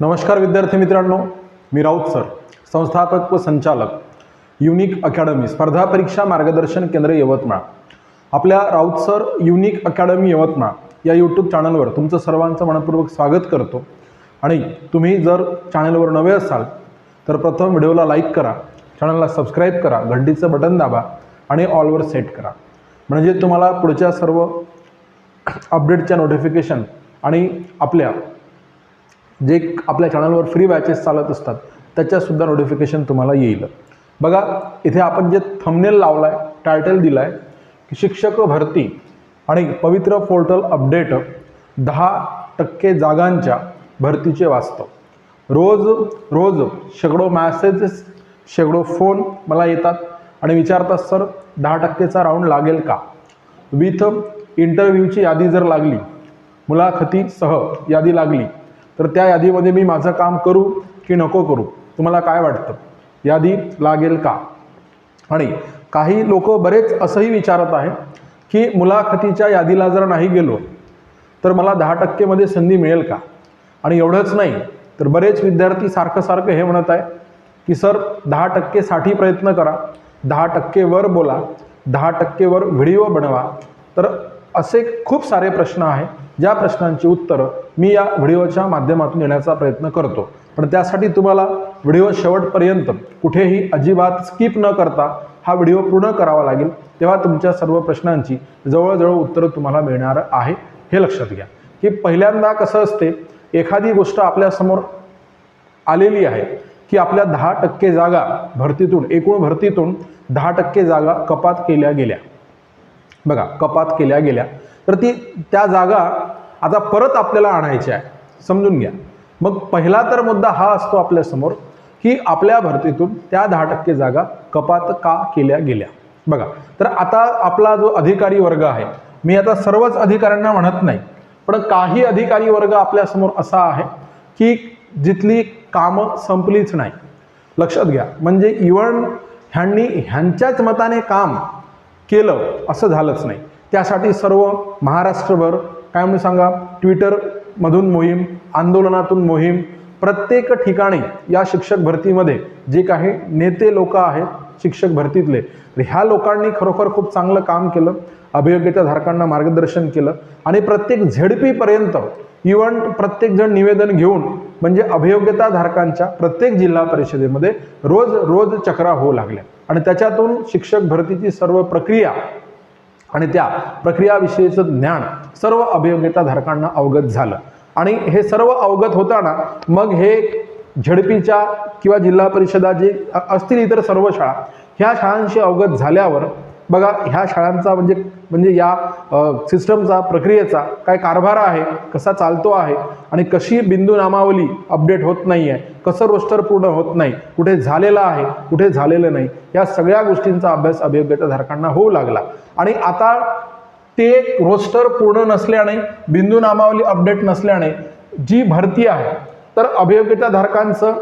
नमस्कार विद्यार्थी मित्रांनो मी राऊत सर संस्थापक व संचालक युनिक अकॅडमी स्पर्धा परीक्षा मार्गदर्शन केंद्र यवतमाळ. आपल्या Raut sir unique academy Yavatmal या यूट्यूब चॅनलवर तुमचं सर्वांचं मनपूर्वक स्वागत करतो. आणि तुम्ही जर चॅनलवर नवे असाल तर प्रथम व्हिडिओला लाईक करा चॅनलला सबस्क्राईब करा घंटीचं बटन दाबा आणि ऑलवर सेट करा. म्हणजे तुम्हाला पुढच्या सर्व अपडेटच्या नोटिफिकेशन आणि आपल्या जे आपल्या चॅनलवर फ्री बॅचेस चालत असतात त्याच्यासुद्धा नोटिफिकेशन तुम्हाला येईल. बघा इथे आपण जे थंबनेल लावला आहे टायटल दिला आहे की शिक्षक भरती आणि पवित्र पोर्टल अपडेट दहा टक्के जागांच्या भरतीचे वास्तव. रोज रोज शेकडो मॅसेजेस शेकडो फोन मला येतात. आणि विचारतात सर दहा टक्केचा राऊंड लागेल का? विथ इंटरव्ह्यूची यादी जर लागली मुलाखतीसह यादी लागली तर त्या यादीमध्ये मी माझं काम करू की नको करू? तुम्हाला काय वाटतं? यादी लागेल का? आणि काही लोक बरेच असंही विचारत आहे की मुलाखतीच्या यादीला जर नाही गेलो तर मला दहा टक्केमध्ये संधी मिळेल का? आणि एवढंच नाही तर बरेच विद्यार्थी सारखं सारखं हे म्हणत आहे की सर दहा टक्केसाठी प्रयत्न करा. दहा टक्केवर बोला. दहा टक्केवर व्हिडिओ बनवा. तर असे खूप सारे प्रश्न आहे ज्या प्रश्नांची उत्तरं मी या व्हिडिओच्या माध्यमातून येण्याचा प्रयत्न करतो. पण त्यासाठी तुम्हाला व्हिडिओ शेवटपर्यंत कुठेही अजिबात स्किप न करता हा व्हिडिओ पूर्ण करावा लागेल तेव्हा तुमच्या सर्व प्रश्नांची जवळजवळ उत्तरं तुम्हाला मिळणार आहे हे लक्षात घ्या. की पहिल्यांदा कसं असते एखादी गोष्ट आपल्यासमोर आलेली आहे की आपल्या दहा टक्के जागा भरतीतून एकूण भरतीतून दहा टक्के जागा कपात केल्या गेल्या. बघा कपात केल्या गेल्या. तर ती त्या जागा आता परत आपल्याला आणायच्या आहे. समजून घ्या. मग पहिला तर मुद्दा हा असतो आपल्यासमोर की आपल्या भरतीतून त्या दहा टक्के जागा कपात का केल्या गेल्या? बघा तर आता आपला जो अधिकारी वर्ग आहे मी आता सर्वच अधिकाऱ्यांना म्हणत नाही पण काही अधिकारी वर्ग आपल्यासमोर असा आहे की जिथली कामं संपलीच नाही. लक्षात घ्या म्हणजे इवन ह्यांनी ह्यांच्याच मताने काम केलं असं झालंच नाही. त्यासाठी सर्व महाराष्ट्रभर काय म्हणून सांगा ट्विटरमधून मोहीम आंदोलनातून मोहीम प्रत्येक ठिकाणी या शिक्षक भरतीमध्ये जे काही नेते लोक आहेत शिक्षक भरतीतले तर ह्या लोकांनी खरोखर खूप चांगलं काम केलं अभियोग्यताधारकांना मार्गदर्शन केलं आणि प्रत्येक झेडपीपर्यंत इव्हन प्रत्येकजण निवेदन घेऊन म्हणजे अभियोग्यताधारकांच्या प्रत्येक जिल्हा परिषदेमध्ये रोज रोज चक्रा होऊ लागल्या. आणि त्याच्यातून शिक्षक भरतीची सर्व प्रक्रिया आणि त्या प्रक्रियाविषयीचं ज्ञान सर्व अभियोग्यताधारकांना अवगत झालं. आणि हे सर्व अवगत होताना मग हे झडपीच्या किंवा जिल्हा परिषदा जे असतील इतर सर्व शाळा ह्या शाळांशी अवगत झाल्यावर बघा ह्या शाळांचा म्हणजे म्हणजे या सिस्टमचा प्रक्रियेचा काय कारभार आहे कसा चालतो आहे आणि कशी बिंदू नामावली अपडेट होत नाही आहे कसं रोस्टर पूर्ण होत नाही कुठे झालेलं आहे कुठे झालेलं नाही या सगळ्या गोष्टींचा अभ्यास अभियोग्यताधारकांना होऊ लागला. आणि आता ते रोस्टर पूर्ण नसल्याने बिंदू नामावली अपडेट नसल्याने जी भरती आहे तर अभियोग्यताधारकांचं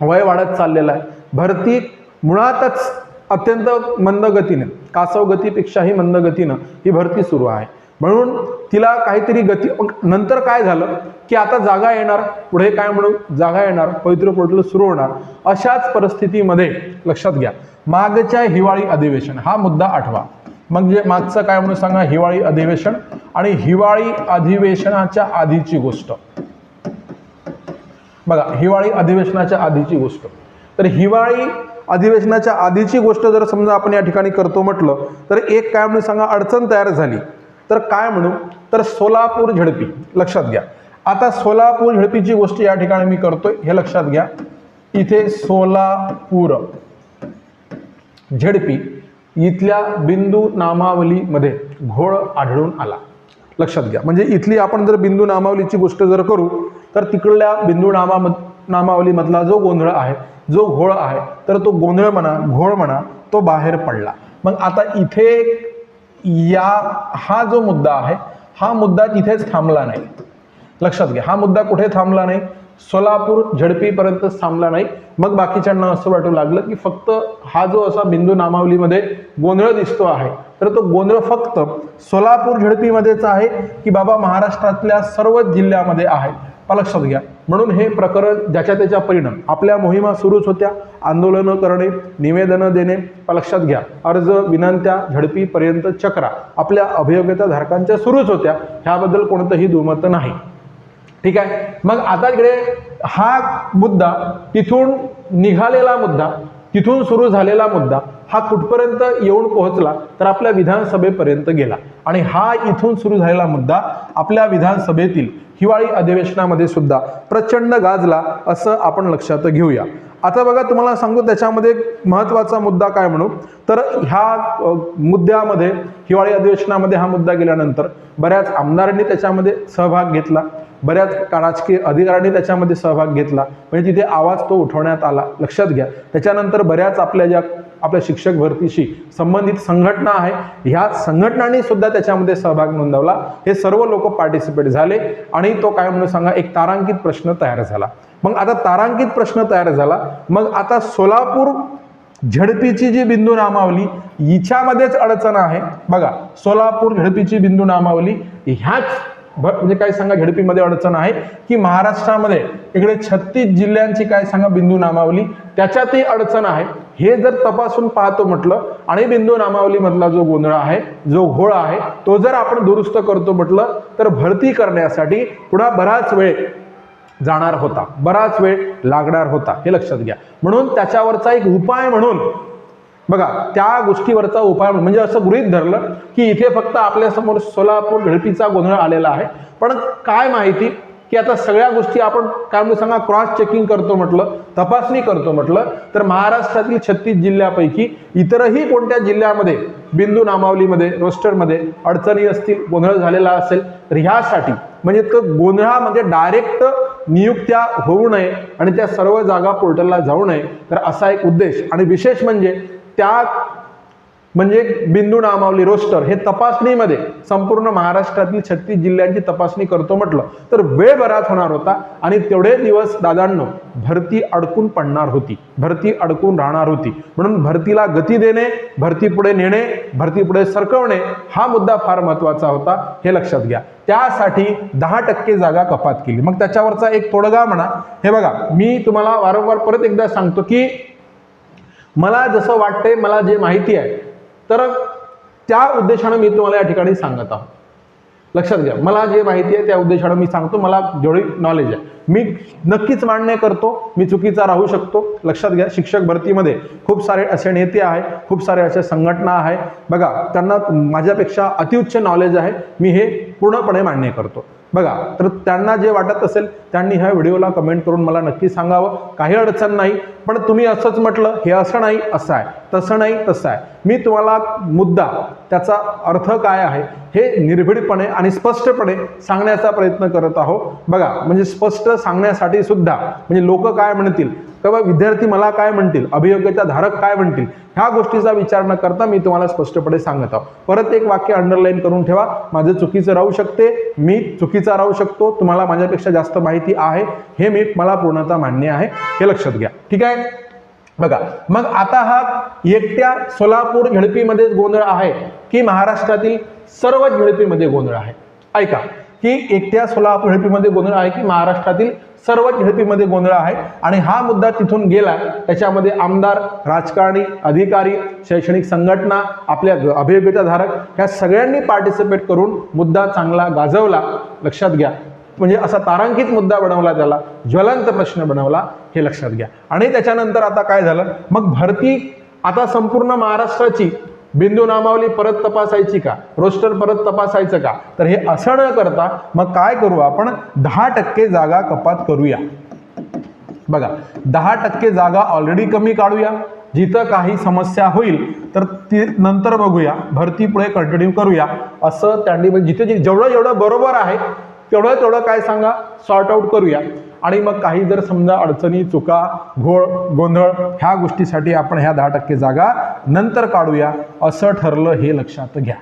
वय वाढत चाललेलं आहे. भरती मुळातच अत्यंत मंद गतीने कासव गतीपेक्षाही मंद गतीनं ही भरती सुरू आहे. म्हणून तिला काहीतरी गती नंतर काय झालं? की आता जागा येणार. पुढे काय म्हणू? जागा येणार. पवित्र पोर्टल सुरू होणार. अशाच परिस्थितीमध्ये लक्षात घ्या. मागच्या हिवाळी अधिवेशन हा मुद्दा आठवा. मग जे मागचं काय म्हणून सांगा? हिवाळी अधिवेशन आणि हिवाळी अधिवेशनाच्या आधीची गोष्ट. बघा हिवाळी अधिवेशनाच्या आधीची गोष्ट. तर हिवाळी अधिवेशनाच्या आधीची गोष्ट जर समजा आपण या ठिकाणी करतो म्हटलं तर एक काय म्हणून सांगा अडचण तयार झाली. तर काय म्हणू? तर सोलापूर झडपी. लक्षात घ्या. आता सोलापूर झडपीची गोष्ट या ठिकाणी मी करतोय हे लक्षात घ्या. इथे सोलापूर झडपी इथल्या बिंदू नामावलीमध्ये घोळ आढळून आला. लक्षात घ्या. म्हणजे इथली आपण जर बिंदू नामावलीची गोष्ट जर करू तर तिकडल्या बिंदू नामा नामावलीमधला जो गोंधळ आहे जो घोळ आहे तर तो गोंधळ म्हणा घोळ म्हणा तो बाहेर पडला. मग आता इथे या हा जो मुद्दा आहे हा मुद्दा तिथेच थांबला नाही. लक्षात घ्या हा मुद्दा कुठे थांबला नाही? सोलापूर झडपीपर्यंतच थांबला नाही. मग बाकीच्यांना असं वाटू लागलं की फक्त हा जो असा बिंदू नामावलीमध्ये गोंधळ दिसतो आहे तर तो गोंधळ फक्त सोलापूर झडपीमध्येच आहे की बाबा महाराष्ट्रातल्या सर्वच जिल्ह्यामध्ये आहे. लक्षात घ्या. म्हणून हे प्रकरण ज्याच्या त्याच्या परिणाम आपल्या मोहिमा सुरूच होत्या. आंदोलनं करणे निवेदनं देणे पा लक्षात घ्या. अर्ज विनंत्या झडपीपर्यंत चक्रा आपल्या अभियोग्यता धारकांच्या सुरूच होत्या. ह्याबद्दल कोणतंही दुमत नाही. ठीक आहे? मग आता इकडे हा मुद्दा तिथून निघालेला मुद्दा तिथून सुरू झालेला मुद्दा हा कुठपर्यंत येऊन पोहोचला तर आपल्या विधानसभेपर्यंत गेला. आणि हा इथून सुरू झालेला मुद्दा आपल्या विधानसभेतील हिवाळी अधिवेशनामध्ये सुद्धा प्रचंड गाजला असं आपण लक्षात घेऊया. आता बघा तुम्हाला सांगू त्याच्यामध्ये एक महत्त्वाचा मुद्दा काय म्हणू? तर ह्या मुद्द्यामध्ये हिवाळी अधिवेशनामध्ये हा मुद्दा गेल्यानंतर बऱ्याच आमदारांनी त्याच्यामध्ये सहभाग घेतला. बऱ्याच राजकीय अधिकाऱ्यांनी त्याच्यामध्ये सहभाग घेतला. म्हणजे तिथे आवाज तो उठवण्यात आला. लक्षात घ्या. त्याच्यानंतर बऱ्याच आपल्या ज्या आपल्या शिक्षक भरतीशी संबंधित संघटना आहे ह्या संघटनांनी सुद्धा त्याच्यामध्ये सहभाग नोंदवला. हे सर्व लोक पार्टिसिपेट झाले आणि तो काय म्हणून सांगा एक तारांकित प्रश्न तयार झाला. मग आता तारांकित प्रश्न तयार झाला. मग आता सोलापूर झडपीची जी बिंदू नामावली हिच्यामध्येच अडचण आहे. बघा सोलापूर झडपीची बिंदू नामावली ह्याच म्हणजे काय सांगा झडपीमध्ये अडचण आहे की महाराष्ट्रामध्ये इकडे छत्तीस जिल्ह्यांची काय सांगा बिंदू नामावली त्याच्यातही अडचण आहे. हे जर तपासून पाहतो म्हटलं आणि बिंदू नामावलीमधला जो गोंधळ आहे जो घोळ आहे तो जर आपण दुरुस्त करतो म्हटलं तर भरती करण्यासाठी पुन्हा बराच वेळ जाणार होता. बराच वेळ लागणार होता हे लक्षात घ्या. म्हणून त्याच्यावरचा एक उपाय म्हणून बघा त्या गोष्टीवरचा उपाय म्हणजे असं गृहीत धरलं की इथे फक्त आपल्यासमोर सोलापूर झडपीचा गोंधळ आलेला आहे. पण काय माहिती की आता सगळ्या गोष्टी आपण काय म्हणून सांगा क्रॉस चेकिंग करतो म्हटलं तपासणी करतो म्हटलं तर महाराष्ट्रातील छत्तीस जिल्ह्यापैकी इतरही कोणत्या जिल्ह्यामध्ये बिंदू नामावलीमध्ये रोस्टरमध्ये अडचणी असतील गोंधळ झालेला असेल तर ह्यासाठी म्हणजे तो गोंधळामध्ये डायरेक्ट नियुक्त्या होऊ नये आणि त्या सर्व जागा पोर्टलला जाऊ नये तर असा एक उद्देश. आणि विशेष म्हणजे त्या म्हणजे बिंदू नामावली रोस्टर हे तपासणीमध्ये संपूर्ण महाराष्ट्रातील छत्तीस जिल्ह्यांची तपासणी करतो म्हटलं. तर वेळ बराच होणार होता आणि तेवढे दिवस दादांनो भरती अडकून पडणार होती. भरती अडकून राहणार होती. म्हणून भरतीला गती देणे भरती पुढे नेणे भरती पुढे सरकवणे हा मुद्दा फार महत्त्वाचा होता हे लक्षात घ्या. त्यासाठी दहा टक्के जागा कपात केली. मग त्याच्यावरचा एक तोडगा म्हणा. हे बघा मी तुम्हाला वारंवार परत एकदा सांगतो की मला जसं वाटतंय मला जे माहिती आहे तर त्या उद्देशानं मी तुम्हाला या ठिकाणी सांगत आहोत. लक्षात घ्या मला जे माहिती आहे त्या उद्देशानं मी सांगतो मला जेवढी नॉलेज आहे. मी नक्कीच मान्य करतो मी चुकीचा राहू शकतो. लक्षात घ्या शिक्षक भरतीमध्ये खूप सारे असे नेते आहे खूप सारे अशा संघटना आहे बघा त्यांना माझ्यापेक्षा अतिउच्च नॉलेज आहे मी हे पूर्णपणे मान्य करतो. बघा तर त्यांना जे वाटत असेल त्यांनी ह्या व्हिडिओला कमेंट करून मला नक्की सांगावं. काही अडचण नाही पण तुम्ही असंच म्हटलं हे असं नाही असं आहे. तसं नाही तसं आहे. मी तुम्हाला मुद्दा त्याचा अर्थ काय आहे हे निर्भीडपणे आणि स्पष्टपणे सांगण्याचा प्रयत्न करत आहो बघा म्हणजे स्पष्ट सांगण्यासाठी सुद्धा म्हणजे लोक काय म्हणतील? किंवा विद्यार्थी मला काय म्हणतील? अभियोग्यता धारक काय म्हणतील? ह्या गोष्टीचा विचार न करता मी तुम्हाला स्पष्टपणे सांगत आहो परत एक वाक्य अंडरलाईन करून ठेवा. माझं चुकीचं राहू शकते मी चुकीचा राहू शकतो तुम्हाला माझ्यापेक्षा जास्त माहिती आहे हे मी मला पूर्णतः मान्य आहे. हे लक्षात घ्या. ठीक आहे? बघा मग आता हा एकट्या सोलापूर झडपीमध्येच गोंधळ आहे की महाराष्ट्रातील सर्व झडपीमध्ये गोंधळ आहे? ऐका की एकट्या सोलापूर झडपीमध्ये गोंधळ आहे की महाराष्ट्रातील सर्व झडपीमध्ये गोंधळ आहे? आणि हा मुद्दा तिथून गेला त्याच्यामध्ये आमदार राजकारणी अधिकारी शैक्षणिक संघटना आपल्या अभियोग्यताधारक ह्या सगळ्यांनी पार्टिसिपेट करून मुद्दा चांगला गाजवला. लक्षात घ्या. म्हणजे असा तारांकित मुद्दा बनवला त्याला ज्वलंत प्रश्न बनवला हे लक्षात घ्या. आणि त्याच्यानंतर आता काय झालं? मग भरती आता संपूर्ण महाराष्ट्राची बिंदू नामावली परत तपासायची का? रोस्टर परत तपासायचं का? तर हे असं न करता मग काय करू आपण? दहा टक्के जागा कपात करूया. बघा दहा टक्के जागा ऑलरेडी कमी काढूया. जिथं काही समस्या होईल तर ती नंतर बघूया. भरती पुढे कंटिन्यू करूया. असं त्यांनी म्हणजे जिथे जेवढं जेवढं बरोबर आहे तेवढं तेवढं काय सांगा? सॉर्ट आऊट करूया. आणि मग काही जर समजा अडचणी चुका घोळ गोंधळ ह्या गोष्टीसाठी आपण ह्या दहा टक्के जागा नंतर काढूया. असं ठरलं हे लक्षात घ्या.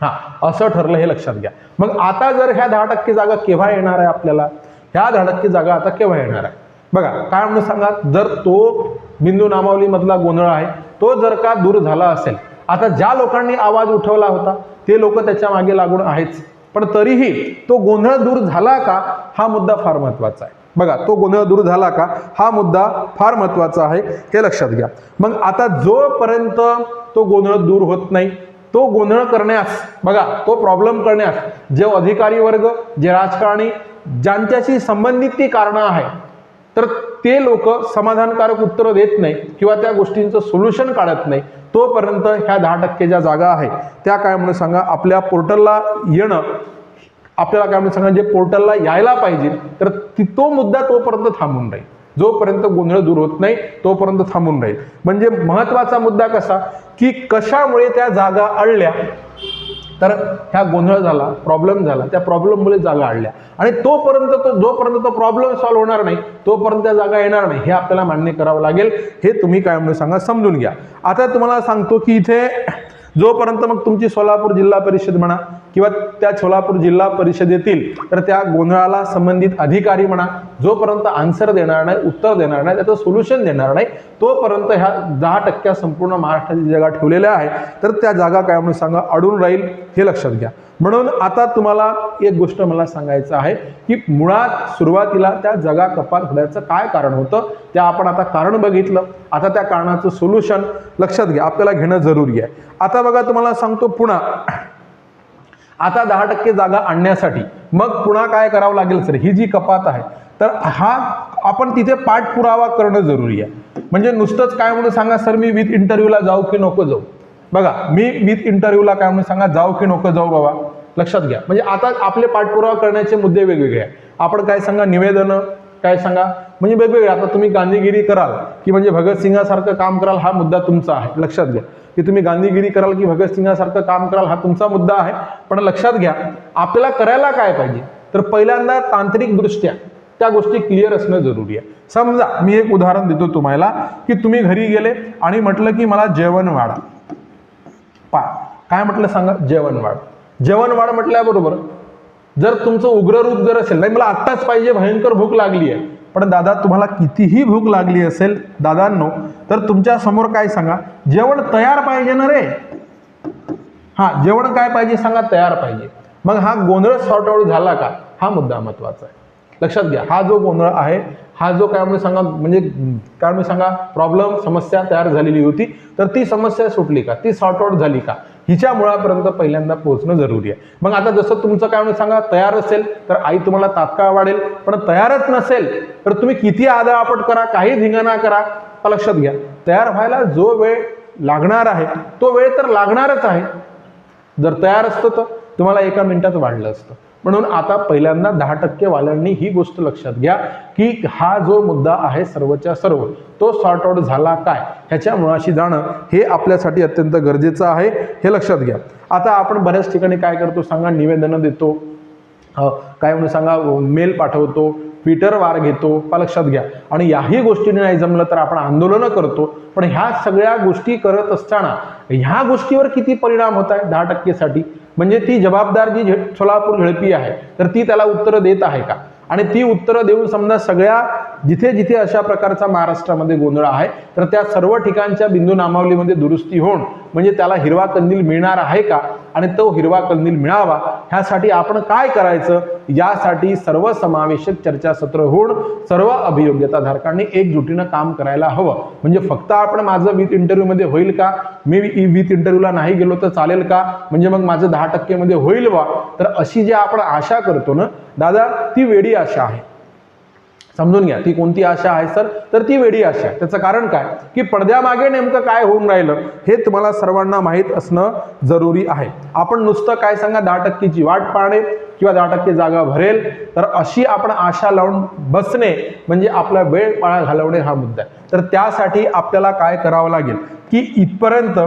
हा असं ठरलं हे लक्षात घ्या. मग आता जर ह्या दहा टक्के जागा केव्हा येणार आहे आपल्याला? ह्या दहा टक्के जागा आता केव्हा येणार आहे? बघा काय म्हणून सांगा? जर तो बिंदू नामावलीमधला गोंधळ आहे तो जर का दूर झाला असेल आता ज्या लोकांनी आवाज उठवला होता ते लोक त्याच्यामागे लागून आहेच. पण तरीही तो गोंधळ दूर झाला का? हा मुद्दा फार महत्त्वाचा आहे. बघा तो गोंधळ दूर झाला का? हा मुद्दा फार महत्त्वाचा आहे हे लक्षात घ्या. मग आता जोपर्यंत तो गोंधळ दूर होत नाही तो गोंधळ करण्यास बघा तो प्रॉब्लेम करण्यास जे अधिकारी वर्ग जे राजकारणी ज्यांच्याशी संबंधित ती कारणं आहे तर ते लोक समाधानकारक उत्तरं देत नाही किंवा त्या गोष्टींचं सोल्युशन काढत नाही तोपर्यंत ह्या दहा टक्के ज्या जागा आहे. त्या काय म्हणून सांगा आपल्या पोर्टलला येणं आपल्याला काय म्हणून सांगा जे पोर्टलला यायला पाहिजे तर ती- तो मुद्दा तोपर्यंत थांबून राहील. जोपर्यंत गोंधळ दूर होत नाही तोपर्यंत थांबून राहील. म्हणजे महत्त्वाचा मुद्दा कसा की कशामुळे त्या जागा अडल्या तर ह्या गोंधळ झाला प्रॉब्लेम झाला त्या प्रॉब्लेममुळे जागा आणल्या आणि तोपर्यंत तो जोपर्यंत तो प्रॉब्लेम सॉल्व्ह होणार नाही तोपर्यंत त्या जागा येणार नाही. हे आपल्याला मान्य करावं लागेल. हे तुम्ही काय म्हणून सांगा समजून घ्या. आता तुम्हाला सांगतो की इथे जोपर्यंत मग तुमची सोलापूर जिल्हा परिषद म्हणा किंवा त्या सोलापूर जिल्हा परिषदेतील तर त्या गोंधळाला संबंधित अधिकारी म्हणा जोपर्यंत आन्सर देणार नाही उत्तर देणार नाही त्याचं सोल्युशन देणार नाही तोपर्यंत ह्या दहा टक्क्या संपूर्ण महाराष्ट्राची जागा ठेवलेल्या आहे. तर त्या जागा काय म्हणून सांगा अडून राहील हे लक्षात घ्या. म्हणून आता तुम्हाला एक गोष्ट मला सांगायचं आहे की मुळात सुरुवातीला त्या जगा कपात होण्याचं काय कारण होतं ते आपण आता कारण बघितलं. आता त्या कारणाचं सोल्युशन लक्षात घ्या आपल्याला घेणं जरुरी आहे. आता बघा तुम्हाला सांगतो पुन्हा. आता दहा टक्के जागा आणण्यासाठी मग पुन्हा काय करावं लागेल सर? ही जी कपात आहे तर हा आपण तिथे पाठपुरावा करणं जरुरी आहे. म्हणजे नुसतंच काय म्हणून सांगा सर मी विथ इंटरव्ह्यूला जाऊ की नको जाऊ? बघा मी विथ इंटरव्ह्यूला काय म्हणून सांगा जाऊ की नको जाऊ बाबा. लक्षात घ्या. म्हणजे आता आपले पाठपुरावा करण्याचे मुद्दे वेगवेगळे आहे आपण काय सांगा निवेदनं काय सांगा? म्हणजे वेगवेगळे. आता तुम्ही गांधीगिरी कराल की म्हणजे भगतसिंगासारखं काम कराल हा मुद्दा तुमचा आहे. लक्षात घ्या. की तुम्ही गांधीगिरी कराल की भगतसिंगासारखं काम कराल हा तुमचा मुद्दा आहे. पण लक्षात घ्या आपल्याला करायला काय पाहिजे? तर पहिल्यांदा तांत्रिकदृष्ट्या त्या गोष्टी क्लिअर असणं जरुरी आहे. समजा मी एक उदाहरण देतो तुम्हाला की तुम्ही घरी गेले आणि म्हटलं की मला जेवण वाढा. पा काय म्हटलं सांगा? जेवणवाढ. जेवणवाढ म्हटल्याबरोबर जर तुमचं उग्र रूप जर असेल नाही मला आत्ताच पाहिजे भयंकर भूक लागली आहे. पण दादा तुम्हाला कितीही भूक लागली असेल दादांनो तर तुमच्यासमोर काय सांगा? जेवण तयार पाहिजे ना रे? हा जेवण काय पाहिजे सांगा? तयार पाहिजे. मग हा गोंधळ सॉर्ट आउट झाला का? हा मुद्दा महत्त्वाचा आहे. लक्षात घ्या. हा जो गोंधळ आहे हा जो काय म्हणून सांगा म्हणजे काय म्हणून सांगा प्रॉब्लेम समस्या तयार झालेली होती. तर ती समस्या सुटली का? ती सॉर्ट आउट झाली का? हिच्या मुळापर्यंत पहिल्यांदा पोहोचणं जरुरी आहे. मग आता जसं तुमचं काय म्हणून सांगा तयार असेल तर आई तुम्हाला तात्काळ वाढेल. पण तयारच नसेल तर तुम्ही किती आदाआपट करा काही धिंगाणा करा. लक्षात घ्या. तयार व्हायला जो वेळ लागणार आहे तो वेळ तर लागणारच आहे. जर तयार असतं तर तुम्हाला एका मिनिटात वाढलं असतं. म्हणून आता पहिल्यांदा दहा टक्के वाल्यांनी ही गोष्ट लक्षात घ्या की हा जो मुद्दा आहे सर्वच्या सर्व तो सॉर्ट आउट झाला काय? ह्याच्या मुळाशी जाणं हे आपल्यासाठी अत्यंत गरजेचं आहे हे लक्षात घ्या. आता आपण बऱ्याच ठिकाणी काय करतो? सांगा निवेदनं देतो. काय म्हणून सांगा मेल पाठवतो. पीटर वार घेतो का लक्षात घ्या. आणि याही गोष्टीने नाही जमलं तर आपण आंदोलनं करतो. पण ह्या सगळ्या गोष्टी करत असताना ह्या गोष्टीवर किती परिणाम होत आहे? दहा टक्केसाठी म्हणजे ती जबाबदार जी झे- सोलापूर झेडपी आहे. तर ती त्याला उत्तरं देत आहे का? आणि ती उत्तरं देऊन समजा सगळ्या जिथे जिथे अशा प्रकारचा महाराष्ट्रामध्ये गोंधळ आहे तर त्या सर्व ठिकाणच्या बिंदू नामावलीमध्ये दुरुस्ती होऊन म्हणजे त्याला हिरवा कंदील मिळणार आहे का? आणि तो हिरवा कंदील मिळावा ह्यासाठी आपण काय करायचं? यासाठी सर्व समावेशक चर्चासत्र होऊन सर्व अभियोग्यताधारकांनी एकजुटीनं काम करायला हवं. म्हणजे फक्त आपण माझं विथ इंटरव्ह्यूमध्ये होईल का? मी विथ इंटरव्ह्यूला नाही गेलो तर चालेल का? म्हणजे मग माझं दहा टक्केमध्ये होईल वा तर अशी जी आपण आशा करतो ना दादा ती वेडी आशा आहे. समजून घ्या. ती कोणती आशा आहे सर? तर ती वेडी आशा आहे. त्याचं कारण काय? की पडद्यामागे नेमकं काय होऊन राहिलं हे तुम्हाला सर्वांना माहीत असणं जरुरी आहे. आपण नुसतं काय सांगा दहा टक्केची वाट पाहणे किंवा दहा टक्के जागा भरेल तर अशी आपण आशा लावून बसणे म्हणजे आपला वेळ पाळा घालवणे हा मुद्दा आहे. तर त्यासाठी आपल्याला काय करावं लागेल? की इथपर्यंत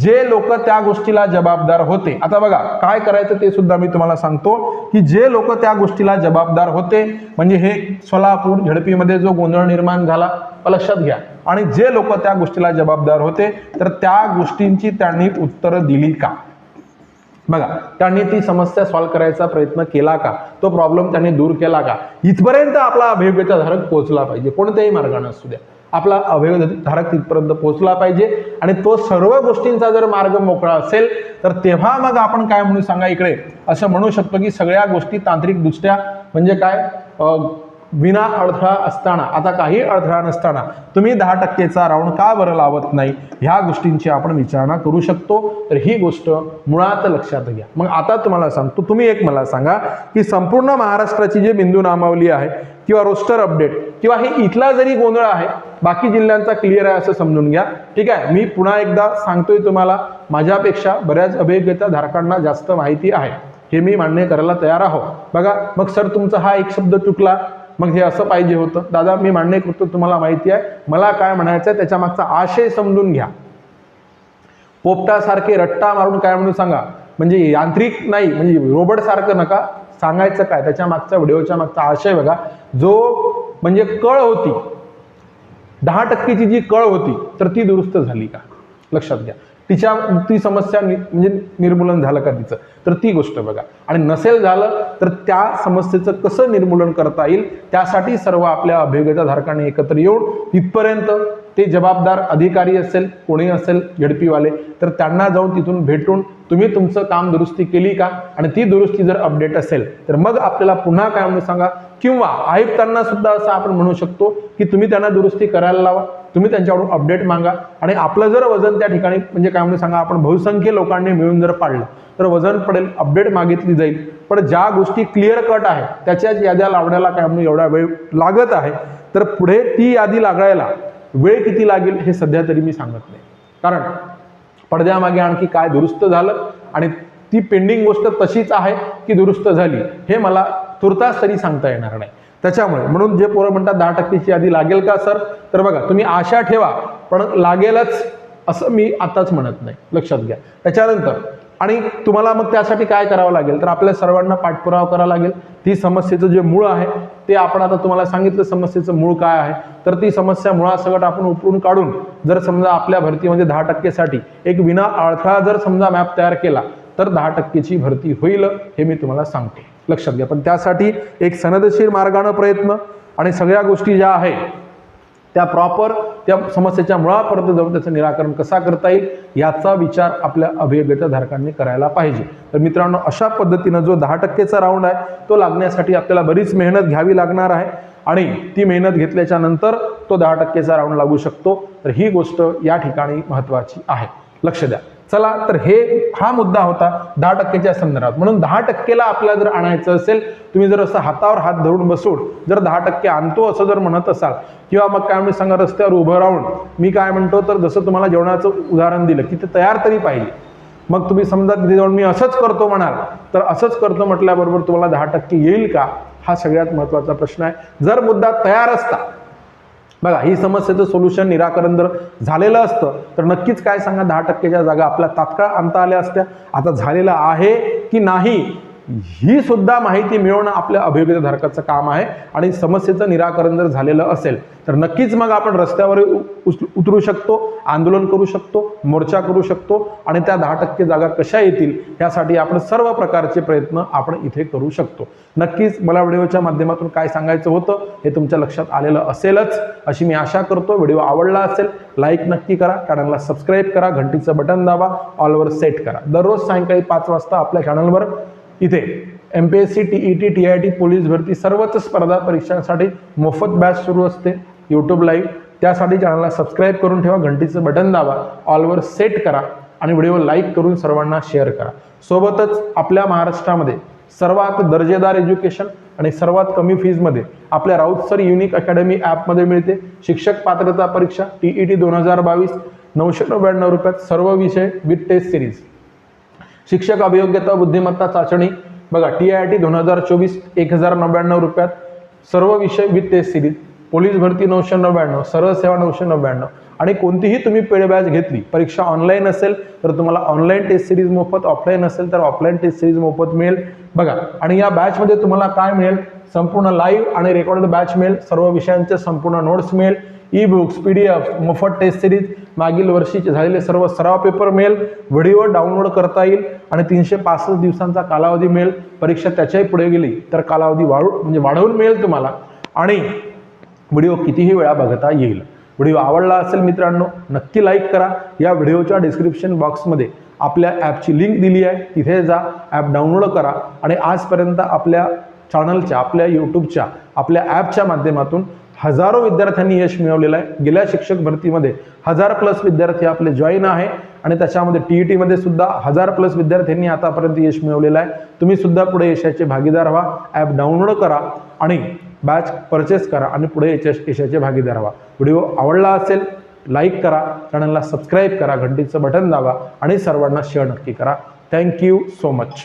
जे लोक त्या गोष्टीला जबाबदार होते. आता बघा काय करायचं ते सुद्धा मी तुम्हाला सांगतो की जे लोक त्या गोष्टीला जबाबदार होते म्हणजे हे सोलापूर झडपीमध्ये जो गोंधळ निर्माण झाला तो लक्षात घ्या. आणि जे लोक त्या गोष्टीला जबाबदार होते तर त्या गोष्टींची त्यांनी उत्तरं दिली का? बघा त्यांनी ती समस्या सॉल्व्ह करायचा प्रयत्न केला का? तो प्रॉब्लेम त्यांनी दूर केला का? इथपर्यंत आपला अभियोग्यताधारक पोहोचला पाहिजे. कोणत्याही मार्गाने असू द्या. आपला अभयधारक तिथपर्यंत पोहोचला पाहिजे. आणि तो सर्व गोष्टींचा जर मार्ग मोकळा असेल तर तेव्हा मग आपण काय म्हणू सांगा इकडे? असं म्हणू शकतो की सगळ्या गोष्टी तांत्रिकदृष्ट्या म्हणजे काय? विना अडथळा असताना आता काही अडथळा नसताना तुम्ही दहा टक्केचा राऊंड का बरं लावत नाही? ह्या गोष्टींची आपण विचारणा करू शकतो. तर ही गोष्ट मुळात लक्षात घ्या. मग आता तुम्हाला सांगतो तुम्ही एक मला सांगा की संपूर्ण महाराष्ट्राची जी बिंदू नामावली आहे किंवा रोस्टर अपडेट किंवा हे इथला जरी गोंधळ आहे बाकी जिल्ह्यांचा क्लिअर आहे असं समजून घ्या. ठीक आहे? मी पुन्हा एकदा सांगतोय तुम्हाला माझ्यापेक्षा बऱ्याच अभिज्ञता धारकांना जास्त माहिती आहे. हे मी मान्य करायला तयार आहो बघा मग सर तुमचा हा एक शब्द चुकला. मग हे असं पाहिजे होतं. दादा मी मान्य करतो तुम्हाला माहिती आहे. मला काय म्हणायचं आहे त्याच्या मागचा आशय समजून घ्या. पोपटासारखे रट्टा मारून काय म्हणून सांगा? म्हणजे यांत्रिक नाही म्हणजे रोबोट सारखं नका. सांगायचं काय? त्याच्या मागचा व्हिडिओच्या मागचा आशय बघा. जो म्हणजे कळ होती. दहा टक्केची जी कळ होती तर ती दुरुस्त झाली का? लक्षात घ्या. तिच्या ती समस्या नि- म्हणजे निर्मूलन झालं का तिचं? तर ती गोष्ट बघा. आणि नसेल झालं तर त्या समस्येचं कसं निर्मूलन करता येईल? त्यासाठी सर्व आपल्या अभियोग्यता धारकांनी एकत्र येऊन तिथपर्यंत ते जबाबदार अधिकारी असेल कोणी असेल झडपीवाले तर त्यांना जाऊन तिथून भेटून तुम्ही तुमचं काम दुरुस्ती केली का? आणि ती दुरुस्ती जर अपडेट असेल तर मग आपल्याला पुन्हा काय म्हणून सांगा? किंवा आयुक्तांना सुद्धा असं आपण म्हणू शकतो की तुम्ही त्यांना दुरुस्ती करायला लावा तुम्ही त्यांच्याकडून अपडेट मागा. आणि आपलं जर वजन त्या ठिकाणी म्हणजे काय म्हणून सांगा आपण बहुसंख्य लोकांनी मिळून जर पाडलं तर वजन पडेल अपडेट मागितली जाईल. पण ज्या गोष्टी क्लिअर कट आहे त्याच्याच याद्या लावण्याला काय म्हणून एवढा वेळ लागत आहे. तर पुढे ती यादी लागायला वेळ किती लागेल हे सध्या तरी मी सांगत नाही. कारण पडद्यामागे आणखी काय दुरुस्त झालं आणि ती पेंडिंग गोष्ट तशीच आहे की दुरुस्त झाली हे मला तुर्तास तरी सांगता येणार नाही. त्याच्यामुळे म्हणून जे पोरं म्हणतात दहा टक्केची यादी लागेल का सर? तर बघा तुम्ही आशा ठेवा पण लागेलच असं मी आताच म्हणत नाही. लक्षात घ्या. त्याच्यानंतर आणि तुम्हाला मग त्यासाठी काय करावं लागेल? तर आपल्या सर्वांना पाठपुरावा करावा लागेल. ती समस्येचं जे मूळ आहे ते आपण आता तुम्हाला सांगितलं समस्येचं मूळ काय आहे. तर ती समस्या मुळासकट आपण उपरून काढून जर समजा आपल्या भरतीमध्ये म्हणजे दहा टक्केसाठी एक विना अडथळा जर समजा मॅप तयार केला तर दहा टक्केची भरती होईल हे मी तुम्हाला सांगतो. लक्षात घ्या. पण त्यासाठी एक सनदशीर मार्गानं प्रयत्न आणि सगळ्या गोष्टी ज्या आहे त्या प्रॉपर त्या समस्येच्या मुळापर्यंत जाऊन त्याचं निराकरण कसा करता येईल याचा विचार आपल्या अभियोग्यताधारकांनी करायला पाहिजे. तर मित्रांनो अशा पद्धतीनं जो दहा टक्केचा राऊंड आहे तो लागण्यासाठी आपल्याला बरीच मेहनत घ्यावी लागणार आहे. आणि ती मेहनत घेतल्याच्या नंतर तो दहा टक्केचा राऊंड लागू शकतो. तर ही गोष्ट या ठिकाणी महत्त्वाची आहे. लक्ष द्या. चला तर हे हा मुद्दा होता दहा टक्केच्या संदर्भात. म्हणून दहा टक्केला आपल्याला जर आणायचं असेल तुम्ही जर असं हातावर हात धरून बसून जर दहा टक्के आणतो असं जर म्हणत असाल किंवा मग काय म्हणजे सांगा रस्त्यावर उभं राहून मी काय म्हणतो तर जसं तुम्हाला जेवणाचं उदाहरण दिलं की ते तयार तरी पाहिजे. मग तुम्ही समजा तिथे जाऊन मी असंच करतो म्हणाल तर असंच करतो म्हटल्याबरोबर तुम्हाला दहा टक्के येईल का? हा सगळ्यात महत्त्वाचा प्रश्न आहे. जर मुद्दा तयार असता बघा ही समस्येचं सोल्युशन निराकरण जर झालेलं असतं तर नक्कीच काय सांगा दहा टक्केच्या जागा आपल्या तात्काळ आणता आल्या असत्या. आता झालेलं आहे की नाही ही सुद्धा माहिती मिळवणं आपल्या अभियोग्यता धारकाचं काम आहे आणि समस्येचं निराकरण जर झालेलं असेल तर नक्कीच मग आपण रस्त्यावर उ- उतरू शकतो आंदोलन करू शकतो मोर्चा करू शकतो आणि त्या दहा टक्के जागा कशा येतील यासाठी आपण सर्व प्रकारचे प्रयत्न आपण इथे करू शकतो. नक्कीच मला व्हिडिओच्या माध्यमातून काय सांगायचं होतं हे तुमच्या लक्षात आलेलं असेलच अशी मी आशा करतो. व्हिडिओ आवडला असेल लाईक नक्की करा चॅनलला सबस्क्राईब करा घंटीचं बटन दाबा ऑलवर सेट करा. दररोज सायंकाळी पाच वाजता आपल्या चॅनलवर इथे M P S C T E T T I T police भरती सर्वच स्पर्धा परीक्षांसाठी मोफत बॅच सुरू असते. यूट्यूब लाईव्ह त्यासाठी चॅनलला सबस्क्राईब करून ठेवा. घंटीचं बटन दाबा. ऑलवर सेट करा. आणि व्हिडिओ लाईक करून सर्वांना शेअर करा. सोबतच आपल्या महाराष्ट्रामध्ये सर्वात दर्जेदार एज्युकेशन आणि सर्वात कमी फीजमध्ये आपल्या राऊत सर युनिक अकॅडमी ॲपमध्ये मिळते. शिक्षक पात्रता परीक्षा टी ई टी दोन हजार बावीस नऊशे नव्याण्णव रुपयात सर्व विषय विथ टेस्ट सिरीज शिक्षक अभियोग्यता बुद्धिमत्ता चाचणी. बघा टी आय टी दोन हजार चोवीस एक हजार नव्याण्णव रुपयात सर्व विषय विथ टेस्ट सिरीज पोलीस भरती नऊशे नव्याण्णव सरळ सेवा नऊशे नव्याण्णव. आणि कोणतीही तुम्ही पेड बॅच घेतली परीक्षा ऑनलाईन असेल तर तुम्हाला ऑनलाईन टेस्ट सिरीज मोफत ऑफलाईन असेल तर ऑफलाईन टेस्ट सिरीज मोफत मिळेल. बघा आणि या बॅचमध्ये तुम्हाला काय मिळेल? संपूर्ण लाईव्ह आणि रेकॉर्डेड बॅच मिळेल. सर्व विषयांचे संपूर्ण नोट्स मिळेल. E books P D F मोफत टेस्ट सिरीज मागील वर्षीचे झालेले सर्व सराव पेपर मिळेल. व्हिडिओ डाउनलोड करता येईल आणि तीनशे पासष्ट दिवसांचा कालावधी मिळेल. परीक्षा त्याच्याही पुढे गेली तर कालावधी वाढू म्हणजे वाढवून मिळेल तुम्हाला. आणि व्हिडिओ कितीही वेळा बघता येईल. व्हिडिओ आवडला असेल मित्रांनो नक्की लाईक करा. या व्हिडिओच्या डिस्क्रिप्शन बॉक्समध्ये आपल्या ॲपची लिंक दिली आहे. तिथे जा ॲप डाउनलोड करा आणि आजपर्यंत आपल्या चॅनलच्या आपल्या यूट्यूबच्या आपल्या ॲपच्या माध्यमातून हजारो विद्यार्थ्यांनी यश मिळवलेलं आहे. गेल्या शिक्षक भरतीमध्ये हजार प्लस विद्यार्थी आपले जॉईन आहे आणि त्याच्यामध्ये टी ई टीमध्ये सुद्धा हजार प्लस विद्यार्थ्यांनी आतापर्यंत यश मिळवलेलं आहे. तुम्ही सुद्धा पुढे यशाचे भागीदार व्हा. ॲप डाउनलोड करा आणि बॅच परचेस करा आणि पुढे याच्या यशाचे भागीदार व्हा. व्हिडिओ आवडला असेल लाईक करा चॅनलला सबस्क्राईब करा घंटीचं बटन दाबा आणि सर्वांना शेअर नक्की करा. Thank you so much